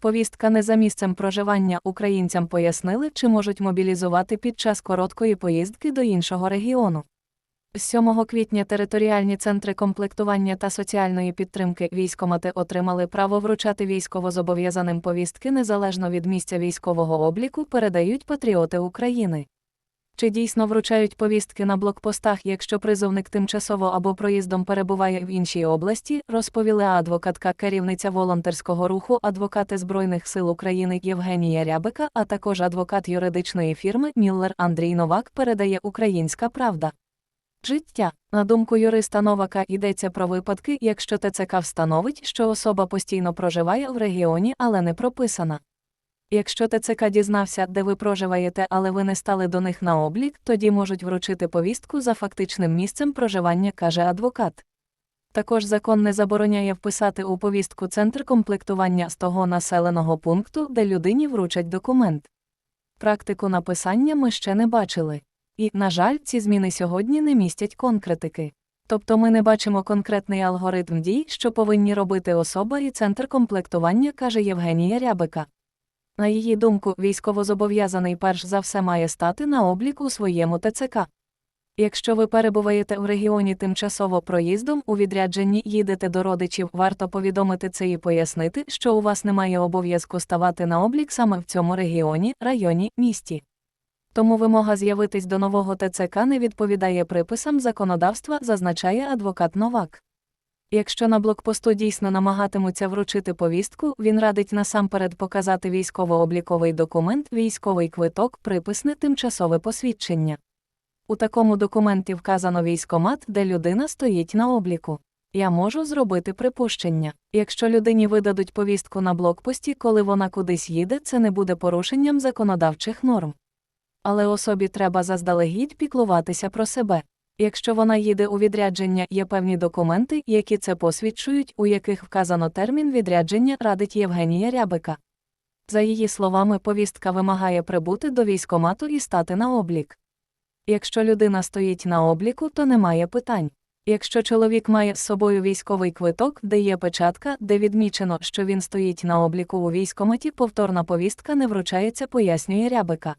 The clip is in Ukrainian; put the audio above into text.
Повістка не за місцем проживання українцям пояснили, чи можуть мобілізувати під час короткої поїздки до іншого регіону. З 7 квітня територіальні центри комплектування та соціальної підтримки військомати отримали право вручати військовозобов'язаним повістки незалежно від місця військового обліку, передають патріоти України. Чи дійсно вручають повістки на блокпостах, якщо призовник тимчасово або проїздом перебуває в іншій області, розповіла адвокатка керівниця волонтерського руху адвокати Збройних сил України Євгенія Рябика, а також адвокат юридичної фірми Міллер Андрій Новак передає Українська Правда. Життя. На думку юриста Новака йдеться про випадки, якщо ТЦК встановить, що особа постійно проживає в регіоні, але не прописана. Якщо ТЦК дізнався, де ви проживаєте, але ви не стали до них на облік, тоді можуть вручити повістку за фактичним місцем проживання, каже адвокат. Також закон не забороняє вписати у повістку центр комплектування з того населеного пункту, де людині вручать документ. Практику написання ми ще не бачили. І, на жаль, ці зміни сьогодні не містять конкретики. Тобто ми не бачимо конкретний алгоритм дій, що повинні робити особа і центр комплектування, каже Євгенія Рябика. На її думку, військовозобов'язаний перш за все має стати на облік у своєму ТЦК. Якщо ви перебуваєте в регіоні тимчасово проїздом, у відрядженні їдете до родичів, варто повідомити це і пояснити, що у вас немає обов'язку ставати на облік саме в цьому регіоні, районі, місті. Тому вимога з'явитись до нового ТЦК не відповідає приписам законодавства, зазначає адвокат Новак. Якщо на блокпосту дійсно намагатимуться вручити повістку, він радить насамперед показати військово-обліковий документ, військовий квиток, приписне тимчасове посвідчення. У такому документі вказано військомат, де людина стоїть на обліку. Я можу зробити припущення. Якщо людині видадуть повістку на блокпості, коли вона кудись їде, це не буде порушенням законодавчих норм. Але особі треба заздалегідь піклуватися про себе. Якщо вона їде у відрядження, є певні документи, які це посвідчують, у яких вказано термін відрядження, радить Євгенія Рябика. За її словами, повістка вимагає прибути до військомату і стати на облік. Якщо людина стоїть на обліку, то немає питань. Якщо чоловік має з собою військовий квиток, де є печатка, де відмічено, що він стоїть на обліку у військоматі, повторна повістка не вручається, пояснює Рябика.